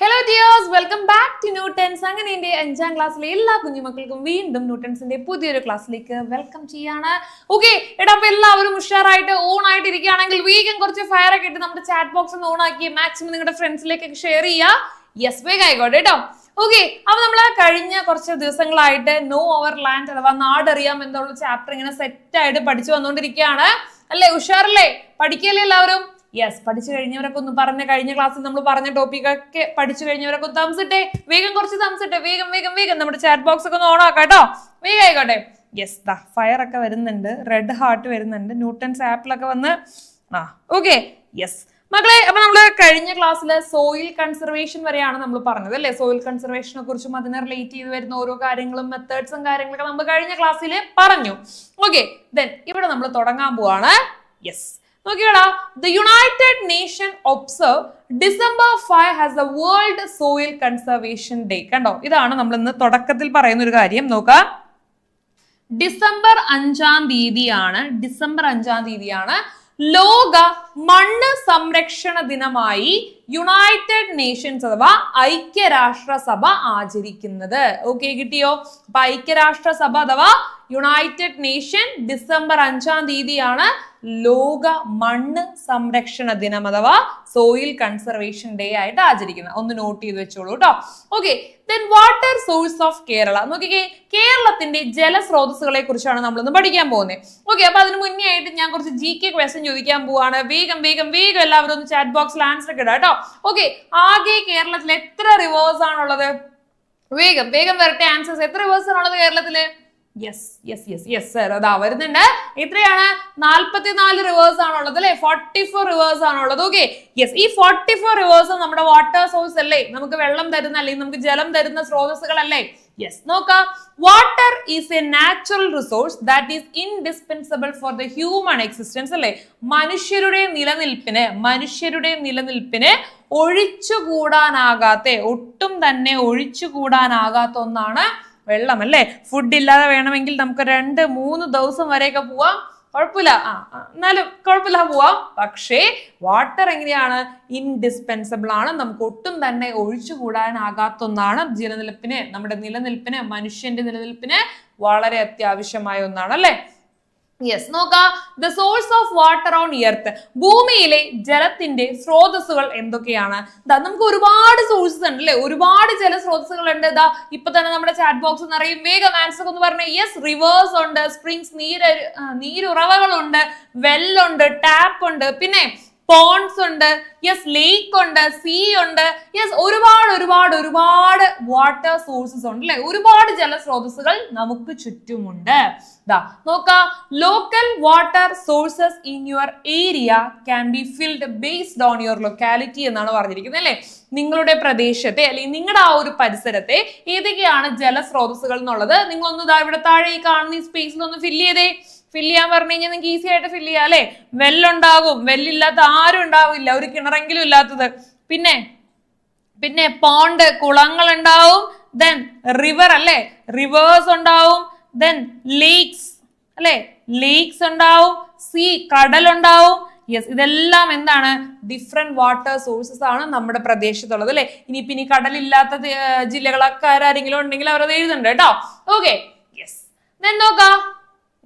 Hello dears welcome back to Newtons അങ്ങനെ എന്റെ അഞ്ചാം ക്ലാസ്സിലെ എല്ലാ കുഞ്ഞുമക്കൾക്കും വീണ്ടും ന്യൂട്ടൻസിന്റെ പുതിയൊരു ക്ലാസ്സിലേക്ക് വെൽക്കം ചെയ്യാണ്. ഓക്കെ എടാ അപ്പൊ എല്ലാവരും ഉഷാറായിട്ട് ഓൺ ആയിട്ട് ഇരിക്കുകയാണെങ്കിൽ വീഗൻ കുറച്ച് ഫയർ ഒക്കെ ഇട്ട് നമ്മുടെ ചാറ്റ് ബോക്സ് ഒന്ന് ഓൺ ആക്കി മാക്സിമം നിങ്ങളുടെ ഫ്രണ്ട്സിലേക്കൊക്കെ ഷെയർ ചെയ്യുക. യെസ് വേഗം ആയിക്കോട്ടെ കേട്ടോ ഓക്കെ അപ്പൊ നമ്മൾ കഴിഞ്ഞ കുറച്ച് ദിവസങ്ങളായിട്ട് നോ ഓവർ ലാൻഡ് അഥവാ നാടറിയാം എന്നുള്ള ചാപ്റ്റർ ഇങ്ങനെ സെറ്റ് ആയിട്ട് പഠിച്ചു വന്നുകൊണ്ടിരിക്കുകയാണ്. അല്ലേ ഉഷാറല്ലേ? പഠിക്കല്ലേ എല്ലാവരും? യെസ് പഠിച്ചു കഴിഞ്ഞവരൊക്കെ ഒന്ന് പറഞ്ഞ കഴിഞ്ഞ ക്ലാസ്സിൽ നമ്മൾ പറഞ്ഞ ടോപ്പിക് ഒക്കെ പഠിച്ചു കഴിഞ്ഞവരൊക്കെ ഒന്ന് തംസിട്ടെ വേഗം കുറച്ച് തംസിട്ടെ വേഗം വേഗം വേഗം നമ്മുടെ ചാറ്റ് ബോക്സ് ഒക്കെ ഒന്ന് ഓൺ ആക്കാം കേട്ടോ. വേഗം ആയിക്കോട്ടെ. യെസ് ദാ ഫയർ ഒക്കെ വരുന്നുണ്ട്. റെഡ് ഹാർട്ട് വരുന്നുണ്ട്. ന്യൂട്ടൺസ് ആപ്പിലൊക്കെ വന്ന് ആ ഓക്കെ യെസ് മക്കളെ അപ്പൊ നമ്മൾ കഴിഞ്ഞ ക്ലാസ്സിൽ സോയിൽ കൺസർവേഷൻ വരെയാണ് നമ്മൾ പറഞ്ഞത് അല്ലെ? സോയിൽ കൺസർവേഷനെ കുറിച്ചും അതിനെ റിലേറ്റ് ചെയ്ത് വരുന്ന ഓരോ കാര്യങ്ങളും മെത്തേഡ്സും കാര്യങ്ങളൊക്കെ നമ്മൾ കഴിഞ്ഞ ക്ലാസ്സിൽ പറഞ്ഞു. ഓക്കെ ദെൻ ഇവിടെ നമ്മൾ തുടങ്ങാൻ പോവാണ്. Yes നോക്കിയടാ the United Nation observe December five has the world soil conservation day കണ്ടോ? ഇതാണ് നമ്മൾ ഇന്ന് തുടക്കത്തിൽ പറയുന്ന ഒരു കാര്യം. നോക്കാം. ഡിസംബർ അഞ്ചാം തീയതിയാണ് ഡിസംബർ അഞ്ചാം തീയതിയാണ് ലോക മണ്ണ് സംരക്ഷണ ദിനമായി യുണൈറ്റഡ് നേഷൻസ് അഥവാ ഐക്യരാഷ്ട്രസഭ ആചരിക്കുന്നത്. ഓക്കെ കിട്ടിയോ? അപ്പൊ ഐക്യരാഷ്ട്രസഭ അഥവാ യുണൈറ്റഡ് നേഷൻ ഡിസംബർ അഞ്ചാം തീയതിയാണ് ലോക മണ്ണ് സംരക്ഷണ ദിനം അഥവാ സോയിൽ കൺസർവേഷൻ ഡേ ആയിട്ട് ആചരിക്കുന്നത്. ഒന്ന് നോട്ട് ചെയ്ത് വെച്ചോളൂ കേട്ടോ okay then water source of Kerala നോക്കിക്കേ കേരളത്തിന്റെ ജലസ്രോതസ്സുകളെ കുറിച്ചാണ് നമ്മളിന്ന് പഠിക്കാൻ പോകുന്നത്. ഓക്കെ അപ്പൊ അതിന് മുന്നേ ആയിട്ട് ഞാൻ കുറച്ച് ജി കെ ക്വസ്റ്റ്യൻ ചോദിക്കാൻ പോവാണ്. വേഗം വേഗം വേഗം എല്ലാവരും ഒന്ന് ചാറ്റ് ബോക്സിൽ ആൻസർ ഒക്കെ ഇടാം കേട്ടോ ഓക്കെ ആകെ കേരളത്തിൽ എത്ര റിവേഴ്സ് ആണുള്ളത്? വേഗം വേഗം വരട്ടെ ആൻസേഴ്സ് എത്ര റിവേഴ്സ് ആണുള്ളത് കേരളത്തിൽ? Yes yes yes yes sir അതാ വരുന്നുണ്ട്. എത്രയാണ് നാല്പത്തിനാല് റിവേഴ്സ് ആണുള്ളത് അല്ലെ? ഫോർട്ടി ഫോർ റിവേഴ്സ് ആണുള്ളത്. ഓക്കെ യെസ് ഈ ഫോർട്ടി ഫോർ റിവേഴ്സ് നമ്മുടെ വാട്ടർ സോഴ്സ് അല്ലേ? നമുക്ക് വെള്ളം തരുന്ന അല്ലെങ്കിൽ നമുക്ക് ജലം തരുന്ന സ്രോതസ്സുകളല്ലേ യെസ് നോക്കാം. Water is a natural resource that is indispensable for the human existence അല്ലേ? മനുഷ്യരുടെ നിലനിൽപ്പിന് മനുഷ്യരുടെ നിലനിൽപ്പിന് ഒഴിച്ചുകൂടാനാകാത്ത ഒട്ടും തന്നെ ഒഴിച്ചുകൂടാനാകാത്ത ഒന്നാണ് വെള്ളം അല്ലേ? ഫുഡ് ഇല്ലാതെ വേണമെങ്കിൽ നമുക്ക് രണ്ട് മൂന്ന് ദിവസം വരെയൊക്കെ പോവാം. കുഴപ്പമില്ല. ആ എന്നാലും കുഴപ്പമില്ല പോവാം. പക്ഷേ വാട്ടർ എങ്ങനെയാണ്? ഇൻഡിസ്പെൻസിബിൾ ആണ്. നമുക്ക് ഒട്ടും തന്നെ ഒഴിച്ചുകൂടാനാകാത്ത ഒന്നാണ് ജലനിലപ്പിന് നമ്മുടെ നിലനിൽപ്പിന് മനുഷ്യന്റെ നിലനിൽപ്പിന് വളരെ അത്യാവശ്യമായ ഒന്നാണ് അല്ലേ? യെസ് നോക്കാം. The source of water on earth ഭൂമിയിലെ ജലത്തിന്റെ സ്രോതസ്സുകൾ എന്തൊക്കെയാണ്? നമുക്ക് ഒരുപാട് സോഴ്സസ് ഉണ്ട് അല്ലെ? ഒരുപാട് ജലസ്രോതസ്സുകൾ ഉണ്ട്. ഇതാ ഇപ്പൊ തന്നെ നമ്മുടെ ചാറ്റ് ബോക്സ് നിറയും. വേഗം ആൻസർ എന്ന് പറഞ്ഞാൽ യെസ് റിവേഴ്സ് ഉണ്ട് സ്പ്രിങ്സ് നീര് നീരുറവകളുണ്ട് വെല്ലുണ്ട് ടാപ്പ് ഉണ്ട്. പിന്നെ പോൺസ് ഉണ്ട് യെസ് ലേക്ക് ഉണ്ട് സീ ഉണ്ട് യെസ് ഒരുപാട് ഒരുപാട് ഒരുപാട് വാട്ടർ സോഴ്സസ് ഉണ്ട് അല്ലെ? ഒരുപാട് ജലസ്രോതസ്സുകൾ നമുക്ക് ചുറ്റുമുണ്ട്. ദാ നോക്ക local water sources in your area can be filled based on your locality എന്നാണ് പറഞ്ഞിരിക്കുന്നത് അല്ലെ? നിങ്ങളുടെ പ്രദേശത്തെ അല്ലെങ്കിൽ നിങ്ങളുടെ ആ ഒരു പരിസരത്തെ ഏതൊക്കെയാണ് ജലസ്രോതസ്സുകൾ എന്നുള്ളത് നിങ്ങളൊന്ന് ദാ ഇവിടെ താഴെ കാണുന്ന ഈ സ്പേസിൽ ഒന്ന് ഫില്ല് ചെയ്തേ. ഫില്ല് ചെയ്യാൻ പറഞ്ഞു കഴിഞ്ഞാൽ നിങ്ങൾക്ക് ഈസി ആയിട്ട് ഫില്ല് ചെയ്യാം അല്ലെ? വെല്ലുണ്ടാകും. വെല്ലില്ലാത്ത ആരും ഉണ്ടാവില്ല. ഒരു കിണറെങ്കിലും ഇല്ലാത്തത്. പിന്നെ പിന്നെ പോണ്ട് കുളങ്ങൾ ഉണ്ടാവും ദെൻ റിവർ അല്ലെ? റിവേഴ്സ് ഉണ്ടാവും ദെൻ ലേക്സ് അല്ലെ? ലേക്സ് ഉണ്ടാവും സീ കടലുണ്ടാവും. യെസ് ഇതെല്ലാം എന്താണ്? ഡിഫറെന്റ് വാട്ടർ സോഴ്സസ് ആണ് നമ്മുടെ പ്രദേശത്തുള്ളത് അല്ലെ? ഇനി ഇനി കടലില്ലാത്ത ജില്ലകളൊക്കെ ആരെങ്കിലും ഉണ്ടെങ്കിൽ അവരത് എഴുതുന്നുണ്ട് കേട്ടോ ഓക്കെ യെസ് നോക്കാം.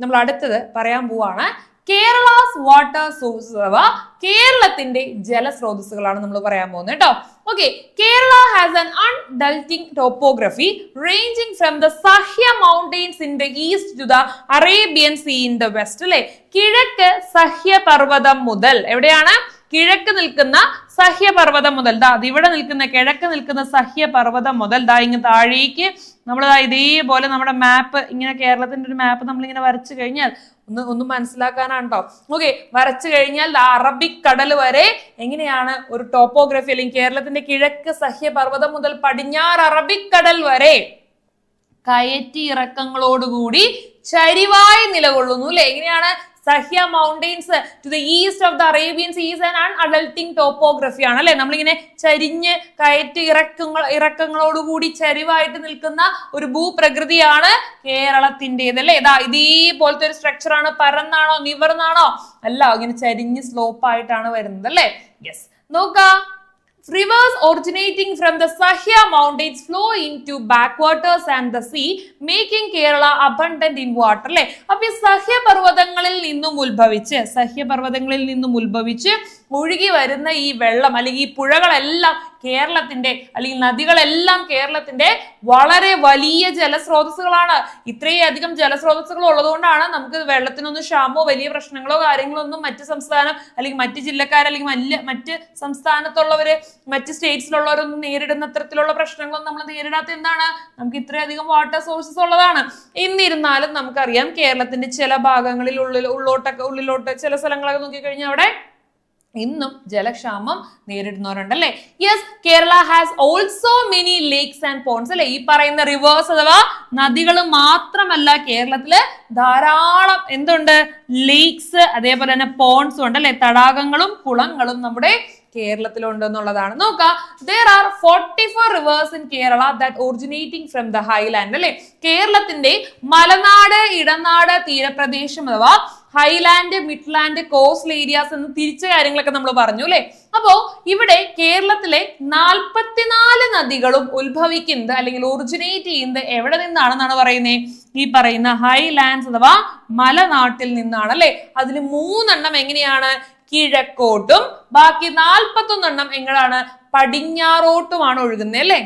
നമ്മൾ അടുത്തത് പറയാൻ പോവാണ്. കേരളാസ് വാട്ടർ സോഴ്സസ് അഥവാ കേരളത്തിന്റെ ജലസ്രോതസ്സുകളാണ് നമ്മൾ പറയാൻ പോകുന്നത് കേട്ടോ. Okay Kerala has an undulating topography ranging from the Sahya mountains in the east to the Arabian sea in the west അല്ലെ? കിഴക്ക് സഹ്യ പർവതം മുതൽ എവിടെയാണ്? കിഴക്ക് നിൽക്കുന്ന സഹ്യപർവതം മുതൽ. ദാ ഇവിടെ നിൽക്കുന്ന കിഴക്ക് നിൽക്കുന്ന സഹ്യപർവതം മുതൽ ദാ ഇങ്ങ് താഴേക്ക് നമ്മൾ ഇതേപോലെ നമ്മുടെ മാപ്പ് ഇങ്ങനെ കേരളത്തിന്റെ ഒരു മാപ്പ് നമ്മൾ ഇങ്ങനെ വരച്ചു കഴിഞ്ഞാൽ ഒന്ന് ഒന്ന് മനസ്സിലാക്കാനാണ് കേട്ടോ ഓക്കെ വരച്ചു കഴിഞ്ഞാൽ അറബിക് കടൽ വരെ എങ്ങനെയാണ് ഒരു ടോപ്പോഗ്രഫി അല്ലെങ്കിൽ കേരളത്തിന്റെ കിഴക്ക് സഹ്യപർവതം മുതൽ പടിഞ്ഞാറ് അറബിക് കടൽ വരെ കയറ്റി ഇറക്കങ്ങളോടുകൂടി ചരിവായി നിലകൊള്ളുന്നു. അല്ലെ എങ്ങനെയാണ് Sahya mountains to the east of the Arabian seas and undulating topography ആണ് അല്ലെ? നമ്മളിങ്ങനെ ചരിഞ്ഞ് കയറ്റ് ഇറക്കങ്ങൾ ഇറക്കങ്ങളോടുകൂടി ചരിവായിട്ട് നിൽക്കുന്ന ഒരു ഭൂപ്രകൃതിയാണ് കേരളത്തിന്റെത് അല്ലെ? ഇതാ ഇതേപോലത്തെ ഒരു സ്ട്രക്ചർ ആണ്. പരന്നാണോ നിവർന്നാണോ? അല്ല ഇങ്ങനെ ചരിഞ്ഞ് സ്ലോപ്പ് ആയിട്ടാണ് വരുന്നത് അല്ലേ? യെസ് നോക്കാം. Rivers originating from the Sahya mountains flow into backwaters and the sea making Kerala abundant in water അല്ലെ അപ്പൊ ഈ സഹ്യപർവതങ്ങളിൽ നിന്നും ഉത്ഭവിച്ച് സഹ്യപർവതങ്ങളിൽ നിന്നും ഉത്ഭവിച്ച് ഒഴുകി വരുന്ന ഈ വെള്ളം അല്ലെങ്കിൽ ഈ പുഴകളെല്ലാം കേരളത്തിന്റെ അല്ലെങ്കിൽ നദികളെല്ലാം കേരളത്തിന്റെ വളരെ വലിയ ജലസ്രോതസ്സുകളാണ്. ഇത്രയും അധികം ജലസ്രോതസ്സുകൾ ഉള്ളതുകൊണ്ടാണ് നമുക്ക് വെള്ളത്തിനൊന്നും ക്ഷാമോ വലിയ പ്രശ്നങ്ങളോ കാര്യങ്ങളോ ഒന്നും മറ്റ് സംസ്ഥാനം അല്ലെങ്കിൽ മറ്റ് ജില്ലക്കാർ അല്ലെങ്കിൽ മല്ല മറ്റ് സംസ്ഥാനത്തുള്ളവര് മറ്റ് സ്റ്റേറ്റ്സിലുള്ളവരൊന്നും നേരിടുന്ന അത്തരത്തിലുള്ള പ്രശ്നങ്ങളൊന്നും നമ്മൾ നേരിടാത്ത എന്താണ്? നമുക്ക് ഇത്രയധികം വാട്ടർ സോഴ്സസ് ഉള്ളതാണ്. എന്നിരുന്നാലും നമുക്കറിയാം കേരളത്തിന്റെ ചില ഭാഗങ്ങളിൽ ഉള്ളിൽ ഉള്ളോട്ടൊക്കെ ഉള്ളിലോട്ട് ചില സ്ഥലങ്ങളൊക്കെ നോക്കിക്കഴിഞ്ഞാൽ അവിടെ ഇന്നും ജലക്ഷാമം നേരിടുന്നവരുണ്ട് അല്ലെ yes Kerala has also many lakes and ponds അല്ലെ? ഈ പറയുന്ന റിവേഴ്സ് അഥവാ നദികൾ മാത്രമല്ല കേരളത്തിൽ ധാരാളം എന്തുണ്ട്? ലേക്സ് അതേപോലെ തന്നെ പോൺസും ഉണ്ട് അല്ലെ? തടാകങ്ങളും കുളങ്ങളും നമ്മുടെ കേരളത്തിലുണ്ട് എന്നുള്ളതാണ് നോക്കാം there are forty four rivers in Kerala that originating from the highland അല്ലെ? കേരളത്തിന്റെ മലനാട് ഇടനാട് തീരപ്രദേശം അഥവാ ഹൈലാൻഡ് മിഡ്ലാൻഡ് കോസ്റ്റൽ ഏരിയാസ് എന്ന് തിരിച്ച കാര്യങ്ങളൊക്കെ നമ്മൾ പറഞ്ഞു അല്ലെ? അപ്പോ ഇവിടെ കേരളത്തിലെ നാൽപ്പത്തിനാല് നദികളും ഉത്ഭവിക്കുന്നത് അല്ലെങ്കിൽ ഒറിജിനേറ്റ് ചെയ്യുന്നത് എവിടെ നിന്നാണെന്നാണ് പറയുന്നത് ഈ പറയുന്ന ഹൈലാൻഡ്സ് അഥവാ മലനാട്ടിൽ നിന്നാണ് അല്ലെ? അതിൽ മൂന്നെണ്ണം എങ്ങനെയാണ്? കിഴക്കോട്ടും ബാക്കി നാൽപ്പത്തൊന്നെണ്ണം എങ്ങനെയാണ് പടിഞ്ഞാറോട്ടുമാണ് ഒഴുകുന്നത് അല്ലേ?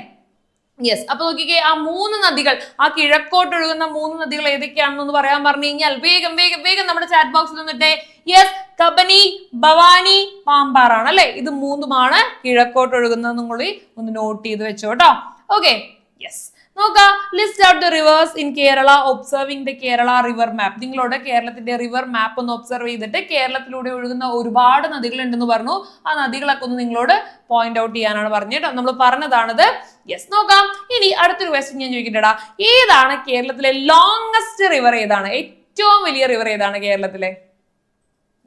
യെസ് അപ്പൊ നോക്കിക്കേ ആ മൂന്ന് നദികൾ ആ കിഴക്കോട്ട് ഒഴുകുന്ന മൂന്ന് നദികൾ ഏതൊക്കെയാണെന്ന് പറയാൻ പറഞ്ഞു കഴിഞ്ഞാൽ വേഗം വേഗം വേഗം നമ്മുടെ ചാറ്റ് ബോക്സിൽ നിന്നിട്ടെ യെസ് കബനി ഭവാനി പാമ്പാറാണ് അല്ലെ? ഇത് മൂന്നുമാണ് കിഴക്കോട്ട് ഒഴുകുന്നത് നിങ്ങൾ ഒന്ന് നോട്ട് ചെയ്ത് വെച്ചോട്ടോ. ഓക്കെ യെസ് നോക്കാം list out the rivers in Kerala observing the Kerala river map നിങ്ങളോട് കേരളത്തിന്റെ റിവർ മാപ്പ് ഒന്ന് ഒബ്സർവ് ചെയ്തിട്ട് കേരളത്തിലൂടെ ഒഴുകുന്ന ഒരുപാട് നദികൾ ഉണ്ടെന്ന് പറഞ്ഞു. ആ നദികളൊക്കെ ഒന്ന് നിങ്ങളോട് പോയിന്റ് ഔട്ട് ചെയ്യാനാണ് പറഞ്ഞത് നമ്മൾ പറഞ്ഞതാണത്. യെസ് നോക്കാം. ഇനി അടുത്തൊരു ക്വസ്റ്റ്യൻ ഞാൻ ചോദിക്കട്ടെടാ. ഏതാണ് കേരളത്തിലെ ലോങ്സ്റ്റ് റിവർ ഏതാണ്? ഏറ്റവും വലിയ റിവർ ഏതാണ് കേരളത്തിലെ?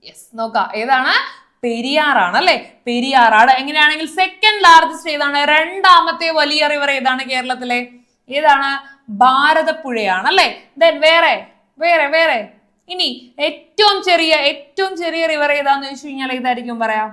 യെസ് നോക്കാം. ഏതാണ്? പെരിയാറാണ് അല്ലെ? പെരിയാറാണ് എങ്ങനെയാണെങ്കിൽ സെക്കൻഡ് ലാർജസ്റ്റ് ഏതാണ്? രണ്ടാമത്തെ വലിയ റിവർ ഏതാണ് കേരളത്തിലെ? ഏതാണ്? ഭാരതപ്പുഴയാണ് അല്ലെ ദെൻ വേറെ വേറെ വേറെ. ഇനി ഏറ്റവും ചെറിയ ഏറ്റവും ചെറിയ റിവർ ഏതാന്ന് ചോദിച്ചു കഴിഞ്ഞാൽ ഏതായിരിക്കും പറയാം?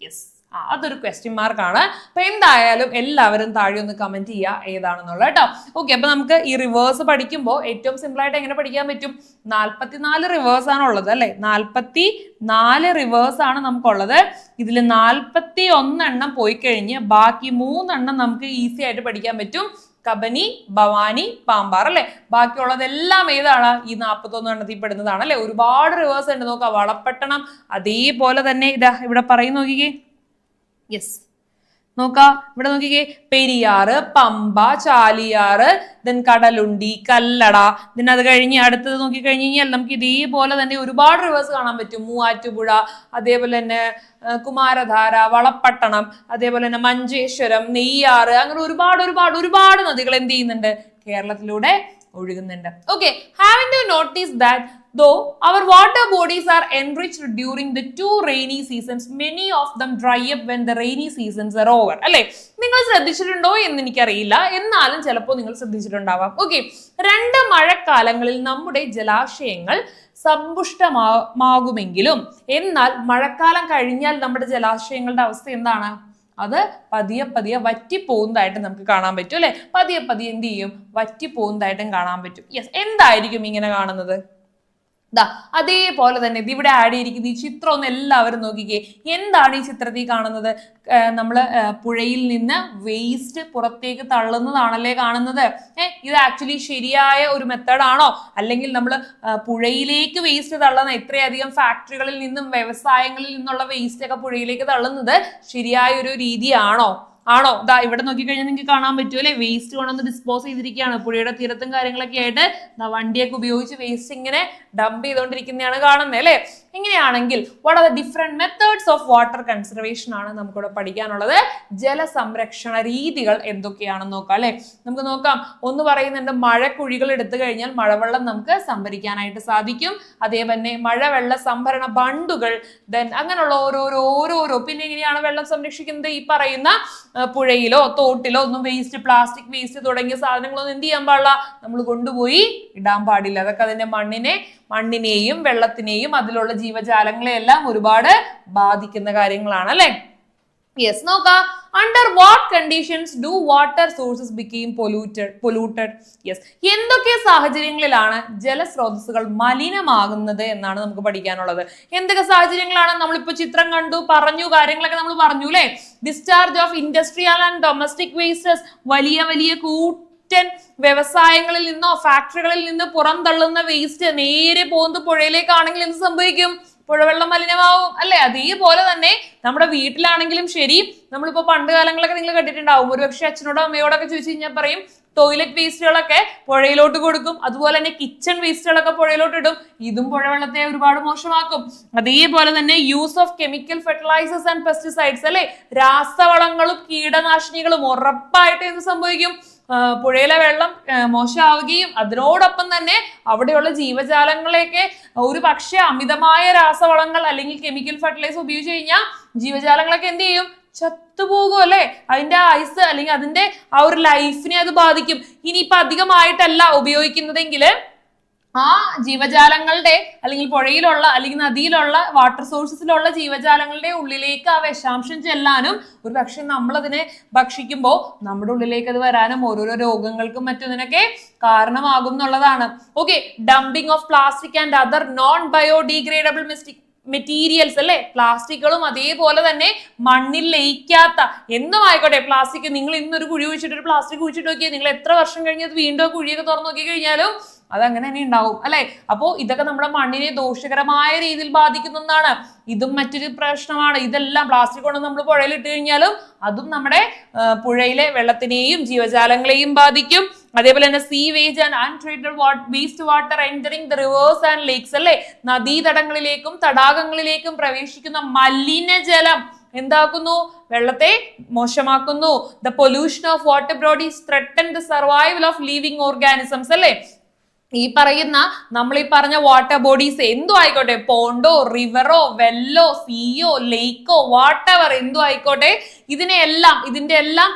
യെസ് ആ അതൊരു ക്വസ്റ്റ്യൻ മാർക്കാണ് അപ്പൊ എന്തായാലും എല്ലാവരും താഴെ ഒന്ന് കമന്റ് ചെയ്യുക ഏതാണെന്നുള്ളത് കേട്ടോ. ഓക്കെ അപ്പൊ നമുക്ക് ഈ റിവേഴ്സ് പഠിക്കുമ്പോൾ ഏറ്റവും സിമ്പിൾ ആയിട്ട് എങ്ങനെ പഠിക്കാൻ പറ്റും? നാൽപ്പത്തിനാല് റിവേഴ്സ് ആണ് ഉള്ളത് അല്ലെ? നാൽപ്പത്തി നാല് റിവേഴ്സ് ആണ് നമുക്കുള്ളത്. ഇതിൽ നാൽപ്പത്തി ഒന്നെണ്ണം പോയി കഴിഞ്ഞ് ബാക്കി മൂന്നെണ്ണം നമുക്ക് ഈസി ആയിട്ട് പഠിക്കാൻ പറ്റും. കബനി ഭവാനി പാമ്പാർ അല്ലെ? ബാക്കിയുള്ളതെല്ലാം ഏതാണ്? ഈ നാൽപ്പത്തൊന്ന് എണ്ണത്തിൽ പെടുന്നതാണ് അല്ലെ? ഒരുപാട് റിവേഴ്സ് ഉണ്ട്. നോക്കാം വളപ്പട്ടണം അതേപോലെ തന്നെ ഇതാ ഇവിടെ പറയും നോക്കിക്കേ. യെസ് നോക്കാം. ഇവിടെ നോക്കിക്കേ. പെരിയാറ് പമ്പ ചാലിയാറ് ദെൻ കടലുണ്ടി കല്ലട. ദെൻ അത് കഴിഞ്ഞ് അടുത്തത് നോക്കി കഴിഞ്ഞ് കഴിഞ്ഞാൽ നമുക്ക് ഇതേപോലെ തന്നെ ഒരുപാട് റിവേഴ്സ് കാണാൻ പറ്റും. മൂവാറ്റുപുഴ അതേപോലെ തന്നെ കുമാരധാര വളപ്പട്ടണം അതേപോലെ തന്നെ മഞ്ചേശ്വരം നെയ്യാറ് അങ്ങനെ ഒരുപാട് ഒരുപാട് ഒരുപാട് നദികൾ എന്ത് ചെയ്യുന്നുണ്ട്? കേരളത്തിലൂടെ ഒഴുകുന്നുണ്ട്. Okay have to notice that though our water bodies are enriched during the two rainy seasons many of them dry up when the rainy seasons are over അല്ലെ? നിങ്ങൾ ശ്രദ്ധിച്ചിട്ടുണ്ടോ എന്ന് എനിക്കറിയില്ല. എന്നാലും ചിലപ്പോൾ നിങ്ങൾ ശ്രദ്ധിച്ചിട്ടുണ്ടാവാം. ഓക്കെ രണ്ട് മഴക്കാലങ്ങളിൽ നമ്മുടെ ജലാശയങ്ങൾ സമ്പുഷ്ടമാകുമെങ്കിലും എന്നാൽ മഴക്കാലം കഴിഞ്ഞാൽ നമ്മുടെ ജലാശയങ്ങളുടെ അവസ്ഥ എന്താണ്? അത് പതിയെ പതിയെ വറ്റി പോകുന്നതായിട്ട് നമുക്ക് കാണാൻ പറ്റും അല്ലെ? പതിയെ പതിയെ എന്ത് ചെയ്യും? വറ്റി പോകുന്നതായിട്ടും കാണാൻ പറ്റും. യെസ് എന്തായിരിക്കും ഇങ്ങനെ കാണുന്നത്? ദാ അതേപോലെ തന്നെ ഇത് ഇവിടെ ആഡ് ചെയ്തിരിക്കുന്ന ഈ ചിത്രം ഒന്ന് എല്ലാവരും നോക്കിക്കേ. എന്താണ് ഈ ചിത്രത്തിൽ കാണുന്നത്? നമ്മൾ പുഴയിൽ നിന്ന് വേസ്റ്റ് പുറത്തേക്ക് തള്ളുന്നതാണല്ലേ കാണുന്നത്? ഏ ഇത് ആക്ച്വലി ശരിയായ ഒരു മെത്തേഡാണോ അല്ലെങ്കിൽ നമ്മൾ പുഴയിലേക്ക് വേസ്റ്റ് തള്ളുന്ന ഇത്രയധികം ഫാക്ടറികളിൽ നിന്നും വ്യവസായങ്ങളിൽ നിന്നുള്ള വേസ്റ്റ് ഒക്കെ പുഴയിലേക്ക് തള്ളുന്നത് ശരിയായ ഒരു രീതിയാണോ ആണോ? ദാ ഇവിടെ നോക്കിക്കഴിഞ്ഞാൽ നിങ്ങൾക്ക് കാണാൻ പറ്റുമോ അല്ലെ? വേസ്റ്റ് കൊണ്ടൊന്ന് ഡിസ്പോസ് ചെയ്തിരിക്കുകയാണ്. പുഴയുടെ തീരത്തും കാര്യങ്ങളൊക്കെ ആയിട്ട് വണ്ടിയൊക്കെ ഉപയോഗിച്ച് വേസ്റ്റ് ഇങ്ങനെ ഡംപ് ചെയ്തുകൊണ്ടിരിക്കുന്നതാണ് കാണുന്നത് അല്ലേ? ഇങ്ങനെയാണെങ്കിൽ what are the different methods of water conservation ആണ് നമുക്കിവിടെ പഠിക്കാനുള്ളത്. ജലസംരക്ഷണ രീതികൾ എന്തൊക്കെയാണെന്ന് നോക്കാം അല്ലെ? നമുക്ക് നോക്കാം. ഒന്ന് പറയുന്നുണ്ട് മഴക്കുഴികൾ എടുത്തു കഴിഞ്ഞാൽ മഴവെള്ളം നമുക്ക് സംഭരിക്കാനായിട്ട് സാധിക്കും. അതേപോലെ മഴവെള്ള സംഭരണ ബണ്ടുകൾ ദെൻ അങ്ങനെയുള്ള ഓരോരോ ഓരോരോ. പിന്നെ എങ്ങനെയാണ് വെള്ളം സംരക്ഷിക്കുന്നത്? ഈ പറയുന്ന പുഴയിലോ തോട്ടിലോ ഒന്നും വേസ്റ്റ് പ്ലാസ്റ്റിക് വേസ്റ്റ് തുടങ്ങിയ സാധനങ്ങളൊന്നും എന്ത് ചെയ്യാൻ പാടില്ല? നമ്മൾ കൊണ്ടുപോയി ഇടാൻ പാടില്ല. അതൊക്കെ അതിന്റെ മണ്ണിനെ മണ്ണിനെയും വെള്ളത്തിനെയും അതിലുള്ള ജീവജാലങ്ങളെയെല്ലാം ഒരുപാട് ബാധിക്കുന്ന കാര്യങ്ങളാണ് അല്ലെ? യെസ് നോക്കാം. Under what conditions do water sources become polluted polluted yes എന്തൊക്കെ സാഹചര്യങ്ങളിലാണ് ജലസ്രോതസ്സുകൾ മലിനമാകുന്നത് എന്നാണ് നമുക്ക് പഠിക്കാനുള്ളത്? എന്തൊക്കെ സാഹചര്യങ്ങളാണ്? നമ്മളിപ്പോ ചിത്രം കണ്ടു പറഞ്ഞു കാര്യങ്ങളൊക്കെ നമ്മൾ പറഞ്ഞു അല്ലെ? Discharge of industrial and domestic wastes വലിയ വലിയ കൂറ്റൻ വ്യവസായങ്ങളിൽ നിന്നോ ഫാക്ടറികളിൽ നിന്ന് പുറന്തള്ളുന്ന വേസ്റ്റ് നേരെ പോകുന്നത് പുഴയിലേക്കാണെങ്കിൽ എന്ത് സംഭവിക്കും? പുഴവെള്ളം മലിനമാവും. അല്ലെ? അതേപോലെ തന്നെ നമ്മുടെ വീട്ടിലാണെങ്കിലും ശരി. നമ്മളിപ്പോ പണ്ട് കാലങ്ങളൊക്കെ നിങ്ങൾ കണ്ടിട്ടുണ്ടാവും. ഒരുപക്ഷെ അച്ഛനോടോ അമ്മയോടൊക്കെ ചോദിച്ചു കഴിഞ്ഞാൽ പറയും ടോയ്ലറ്റ് വേസ്റ്റുകളൊക്കെ പുഴയിലോട്ട് കൊടുക്കും. അതുപോലെ തന്നെ കിച്ചൺ വേസ്റ്റുകളൊക്കെ പുഴയിലോട്ട് ഇടും. ഇതും പുഴവെള്ളത്തെ ഒരുപാട് മോശമാക്കും. അതേപോലെ തന്നെ use of chemical fertilisers and pesticides അല്ലെ? രാസവളങ്ങളും കീടനാശിനികളും ഉറപ്പായിട്ട് എന്ത് സംഭവിക്കും? പുഴയിലെ വെള്ളം മോശമാവുകയും അതിനോടൊപ്പം തന്നെ അവിടെയുള്ള ജീവജാലങ്ങളെയൊക്കെ ഒരു പക്ഷേ അമിതമായ രാസവളങ്ങൾ അല്ലെങ്കിൽ കെമിക്കൽ ഫെർട്ടിലൈസർ ഉപയോഗിച്ച് കഴിഞ്ഞാൽ ജീവജാലങ്ങളൊക്കെ എന്ത് ചെയ്യും? ചത്തുപോകും അല്ലെ? അതിന്റെ ഐസ് അല്ലെങ്കിൽ അതിന്റെ ആ ഒരു ലൈഫിനെ അത് ബാധിക്കും. ഇനിയിപ്പൊ അധികമായിട്ടല്ല ഉപയോഗിക്കുന്നതെങ്കിൽ ആ ജീവജാലങ്ങളുടെ അല്ലെങ്കിൽ പുഴയിലുള്ള അല്ലെങ്കിൽ നദിയിലുള്ള വാട്ടർ സോഴ്സസിലുള്ള ജീവജാലങ്ങളുടെ ഉള്ളിലേക്ക് ആ വിഷാംശം ചെല്ലാനും ഒരു പക്ഷെ നമ്മളതിനെ ഭക്ഷിക്കുമ്പോൾ നമ്മുടെ ഉള്ളിലേക്ക് അത് വരാനും ഓരോരോ രോഗങ്ങൾക്കും മറ്റതിനൊക്കെ കാരണമാകും എന്നുള്ളതാണ്. Okay dumping of plastic and other non biodegradable mystic materials അല്ലെ? പ്ലാസ്റ്റിക്കുകളും അതേപോലെ തന്നെ മണ്ണിൽ ലയിക്കാത്ത എന്നും ആയിക്കോട്ടെ പ്ലാസ്റ്റിക് നിങ്ങൾ ഇന്നൊരു കുഴി കുഴിച്ചിട്ട് ഒരു പ്ലാസ്റ്റിക് കുഴിച്ചിട്ട് നോക്കിയാൽ നിങ്ങൾ എത്ര വർഷം കഴിഞ്ഞ് അത് വീണ്ടും കുഴിയൊക്കെ തുറന്നു നോക്കി കഴിഞ്ഞാലും അത് അങ്ങനെ തന്നെ ഉണ്ടാവും അല്ലെ? അപ്പോ ഇതൊക്കെ നമ്മുടെ മണ്ണിനെ ദോഷകരമായ രീതിയിൽ ബാധിക്കുന്ന ഒന്നാണ്. ഇതും മറ്റൊരു പ്രശ്നമാണ്. ഇതെല്ലാം പ്ലാസ്റ്റിക് കൊണ്ട് നമ്മൾ പുഴയിൽ ഇട്ട് കഴിഞ്ഞാലും അതും നമ്മുടെ പുഴയിലെ വെള്ളത്തിനെയും ജീവജാലങ്ങളെയും ബാധിക്കും. അതേപോലെ തന്നെ sewage and untreated waste water entering the rivers and lakes അല്ലെ? നദീതടങ്ങളിലേക്കും തടാകങ്ങളിലേക്കും പ്രവേശിക്കുന്ന മലിനജലം എന്താക്കുന്നു? വെള്ളത്തെ മോശമാക്കുന്നു. The pollution of water bodies threaten the survival of living organisms അല്ലേ? ഈ പറയുന്ന നമ്മൾ ഈ പറഞ്ഞ വാട്ടർ ബോഡീസ് എന്തോ ആയിക്കോട്ടെ പോണ്ടോ റിവറോ വെല്ലോ സീയോ ലേക്കോ വാട്ടവർ എന്തോ ആയിക്കോട്ടെ ഇതിനെയെല്ലാം ഇതിന്റെ എല്ലാം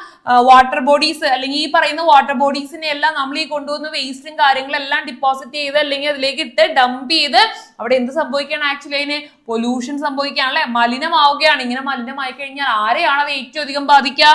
വാട്ടർ ബോഡീസ് അല്ലെങ്കിൽ ഈ പറയുന്ന വാട്ടർ ബോഡീസിനെ എല്ലാം നമ്മൾ ഈ കൊണ്ടുവന്ന വേസ്റ്റും കാര്യങ്ങളെല്ലാം ഡിപ്പോസിറ്റ് ചെയ്ത് അല്ലെങ്കിൽ അതിലേക്ക് ഇട്ട് ഡംപ് ചെയ്ത് അവിടെ എന്ത് സംഭവിക്കുകയാണ് ആക്ച്വലി അതിന് പൊല്യൂഷൻ സംഭവിക്കുകയാണ് അല്ലെ മലിനമാവുകയാണ്. ഇങ്ങനെ മലിനമായി കഴിഞ്ഞാൽ ആരെയാണ് അത് ഏറ്റവും അധികം ബാധിക്കുക?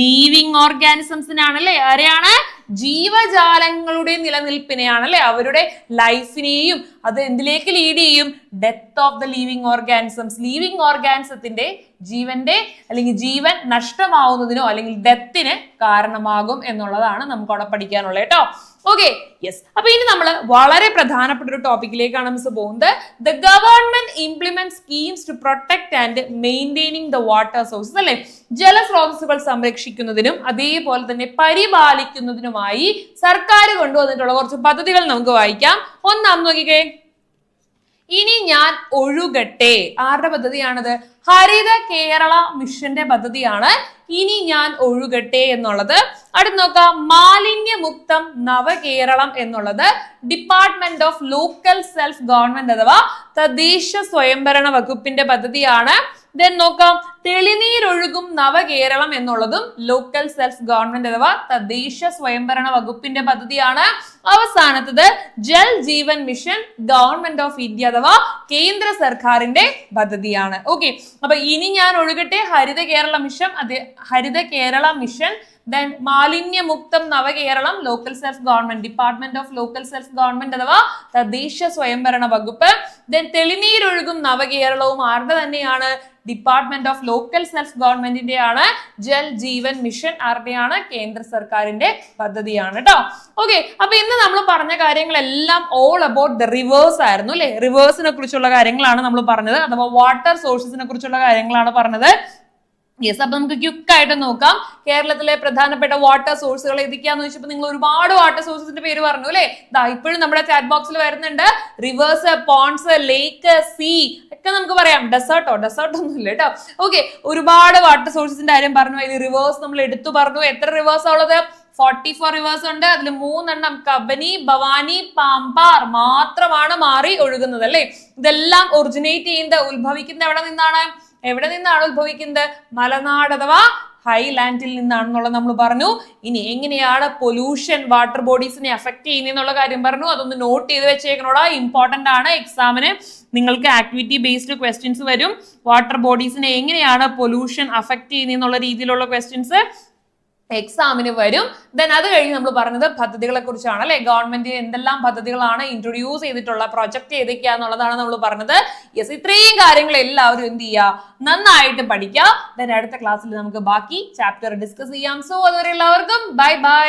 ലീവിങ് ഓർഗാനിസംസിനാണ് അല്ലെ ആരെയാണ്? ജീവജാലങ്ങളുടെ നിലനിൽപ്പിനെയാണ് അല്ലെ അവരുടെ ലൈഫിനെയും അത് എന്തിലേക്ക് ലീഡ് ചെയ്യും? Death of the living organisms living ഓർഗാനിസത്തിന്റെ ജീവന്റെ അല്ലെങ്കിൽ ജീവൻ നഷ്ടമാവുന്നതിനോ അല്ലെങ്കിൽ ഡെത്തിന് കാരണമാകും എന്നുള്ളതാണ് നമുക്ക് അവിടെ പഠിക്കാനുള്ളത് കേട്ടോ. ഓക്കെ യെസ് അപ്പൊ ഇനി നമ്മൾ വളരെ പ്രധാനപ്പെട്ട ഒരു ടോപ്പിക്കിലേക്കാണ് മിസ് പോകുന്നത്. The government implement schemes to protect and maintaining the water sources അല്ലെ? ജലസ്രോതസ്സുകൾ സംരക്ഷിക്കുന്നതിനും അതേപോലെ തന്നെ പരിപാലിക്കുന്നതിനുമായി സർക്കാർ കൊണ്ടുവന്നിട്ടുള്ള കുറച്ച് പദ്ധതികൾ നമുക്ക് വായിക്കാം. ഒന്നാം നോക്കിക്കേ. ഇനി ഞാൻ ഒഴുകട്ടെ. ആരുടെ പദ്ധതിയാണത്? ഹരിത കേരള മിഷന്റെ പദ്ധതിയാണ്. ഇനി ഞാൻ ഒഴുകട്ടെ എന്നുള്ളത്. അടുത്ത് നോക്കാം. മാലിന്യമുക്തം നവകേരളം എന്നുള്ളത്. Department of local self government അഥവാ തദ്ദേശ സ്വയംഭരണ വകുപ്പിന്റെ പദ്ധതിയാണ്. ദെൻ നോക്കാം. തെളിനീരൊഴുകും നവകേരളം എന്നുള്ളതും ലോക്കൽ സെൽഫ് ഗവൺമെന്റ് അഥവാ തദ്ദേശ സ്വയംഭരണ വകുപ്പിന്റെ പദ്ധതിയാണ്. അവസാനത്തത് Jal Jeevan mission government of India അഥവാ കേന്ദ്ര സർക്കാരിന്റെ പദ്ധതിയാണ്. ഓക്കെ അപ്പൊ ഇനി ഞാൻ ഒഴുകട്ടെ ഹരിത കേരള മിഷൻ അതെ Haritha Kerala mission then Malinyamuktham Navakeralam local self government department of local self government അഥവാ തദ്ദേശ സ്വയംഭരണ വകുപ്പ്. ദെൻ തെളിനീരൊഴുകും നവകേരളവും ആരുടെ തന്നെയാണ്? ഡിപ്പാർട്ട്മെന്റ് ഓഫ് ലോക്കൽ സെൽഫ് ഗവൺമെന്റിന്റെ ആണ് ജൽ ജീവൻ മിഷൻ ആരുടെയാണ്? കേന്ദ്ര സർക്കാരിന്റെ പദ്ധതിയാണ് കേട്ടോ ഓക്കെ അപ്പൊ ഇന്ന് നമ്മൾ പറഞ്ഞ കാര്യങ്ങളെല്ലാം ഓൾ അബൌട്ട് ദ റിവേഴ്സ് ആയിരുന്നു അല്ലെ റിവേഴ്സിനെ കുറിച്ചുള്ള കാര്യങ്ങളാണ് നമ്മൾ പറഞ്ഞത്. അഥവാ വാട്ടർ സോഴ്സസിനെ കുറിച്ചുള്ള കാര്യങ്ങളാണ് പറഞ്ഞത്. യെസ് അപ്പൊ നമുക്ക് ക്യുക്ക് ആയിട്ട് നോക്കാം. കേരളത്തിലെ പ്രധാനപ്പെട്ട വാട്ടർ സോഴ്സുകൾ ഏതൊക്കെയാന്ന് ചോദിച്ചപ്പോൾ നിങ്ങൾ ഒരുപാട് വാട്ടർ സോഴ്സസിന്റെ പേര് പറഞ്ഞു അല്ലെ? ദാ ഇപ്പോഴും നമ്മുടെ ചാറ്റ് ബോക്സിൽ വരുന്നുണ്ട്. റിവേഴ്സ് പോൺസ് ലേക്ക് സീ ഒക്കെ നമുക്ക് പറയാം. ഡെസേർട്ടോ ഡെസേർട്ട് ഒന്നും ഇല്ല കേട്ടോ ഓക്കെ ഒരുപാട് വാട്ടർ സോഴ്സസിന്റെ കാര്യം പറഞ്ഞു. അതിൽ റിവേഴ്സ് നമ്മൾ എടുത്തു പറഞ്ഞു. എത്ര റിവേഴ്സ് ഉള്ളത്? ഫോർട്ടി ഫോർ റിവേഴ്സ് ഉണ്ട്. അതിൽ മൂന്നെണ്ണം കബനി ഭവാനി പാമ്പാർ മാത്രമാണ് മാറി ഒഴുകുന്നത് അല്ലേ? ഇതെല്ലാം ഒറിജിനേറ്റ് ചെയ്യുന്നത് ഉത്ഭവിക്കുന്നത് എവിടെ നിന്നാണ്? എവിടെ നിന്നാണ് ഉത്ഭവിക്കുന്നത്? മലനാട് അഥവാ ഹൈലാൻഡിൽ നിന്നാണെന്നുള്ളത് നമ്മൾ പറഞ്ഞു. ഇനി എങ്ങനെയാണ് പൊല്യൂഷൻ വാട്ടർ ബോഡീസിനെ അഫക്ട് ചെയ്യുന്നതെന്നുള്ള കാര്യം പറഞ്ഞു. അതൊന്ന് നോട്ട് ചെയ്ത് വെച്ചേക്കണോടാ. ഇമ്പോർട്ടന്റ് ആണ്. എക്സാമിന് നിങ്ങൾക്ക് ആക്ടിവിറ്റി ബേസ്ഡ് ക്വസ്റ്റ്യൻസ് വരും. വാട്ടർ ബോഡീസിനെ എങ്ങനെയാണ് പൊല്യൂഷൻ അഫക്ട് ചെയ്യുന്നതെന്നുള്ള രീതിയിലുള്ള ക്വസ്റ്റ്യൻസ് എക്സാമിന് വരും. ദെൻ അത് കഴിഞ്ഞ് നമ്മൾ പറഞ്ഞത് പദ്ധതികളെ കുറിച്ചാണ് അല്ലെ ഗവൺമെന്റ് എന്തെല്ലാം പദ്ധതികളാണ് ഇൻട്രൊഡ്യൂസ് ചെയ്തിട്ടുള്ള പ്രൊജക്ട് ചെയ്തൊക്കെയാന്നുള്ളതാണ് നമ്മൾ പറഞ്ഞത്. യെസ് ഇത്രയും കാര്യങ്ങൾ എല്ലാവരും എന്ത് ചെയ്യുക നന്നായിട്ട് പഠിക്കുക ദെൻ അടുത്ത ക്ലാസ്സിൽ നമുക്ക് ബാക്കി ചാപ്റ്റർ ഡിസ്കസ് ചെയ്യാം. സോ അതുവരെ എല്ലാവർക്കും ബൈ ബൈ